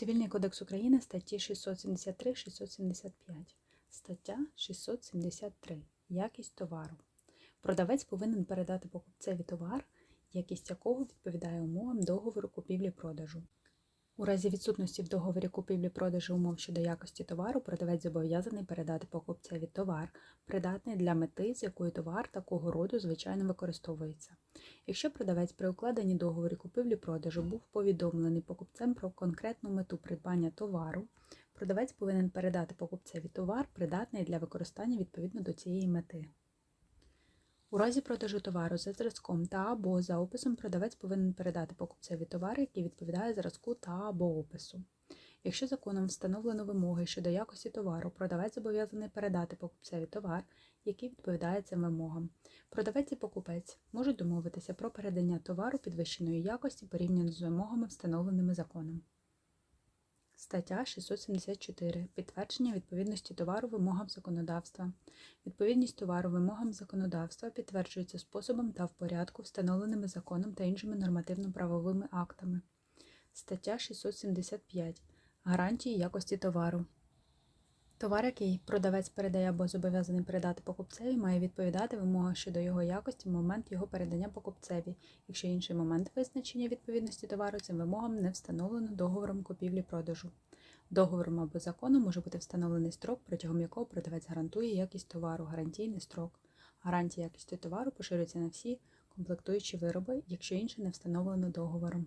Цивільний кодекс України статті 673-675. Стаття 673. Якість товару. Продавець повинен передати покупцеві товар, якість якого відповідає умовам договору купівлі-продажу. У разі відсутності в договорі купівлі-продажу умов щодо якості товару, продавець зобов'язаний передати покупцеві товар, придатний для мети, з якою товар такого роду звичайно використовується. Якщо продавець при укладенні договору купівлі-продажу був повідомлений покупцем про конкретну мету придбання товару, продавець повинен передати покупцеві товар, придатний для використання відповідно до цієї мети. У разі продажу товару за зразком та або за описом продавець повинен передати покупцеві товар, який відповідає зразку та або опису. Якщо законом встановлено вимоги щодо якості товару, продавець зобов'язаний передати покупцеві товар, який відповідає цим вимогам. Продавець і покупець можуть домовитися про передання товару підвищеної якості порівняно з вимогами, встановленими законом. Стаття 674. Підтвердження відповідності товару вимогам законодавства. Відповідність товару вимогам законодавства підтверджується способом та в порядку, встановленими законом та іншими нормативно-правовими актами. Стаття 675. Гарантії якості товару. Товар, який продавець передає або зобов'язаний передати покупцеві, має відповідати вимогам щодо його якості в момент його передання покупцеві, якщо інший момент визначення відповідності товару цим вимогам не встановлено договором купівлі-продажу. Договором або законом може бути встановлений строк, протягом якого продавець гарантує якість товару, гарантійний строк. Гарантія якості товару поширюється на всі комплектуючі вироби, якщо інше не встановлено договором.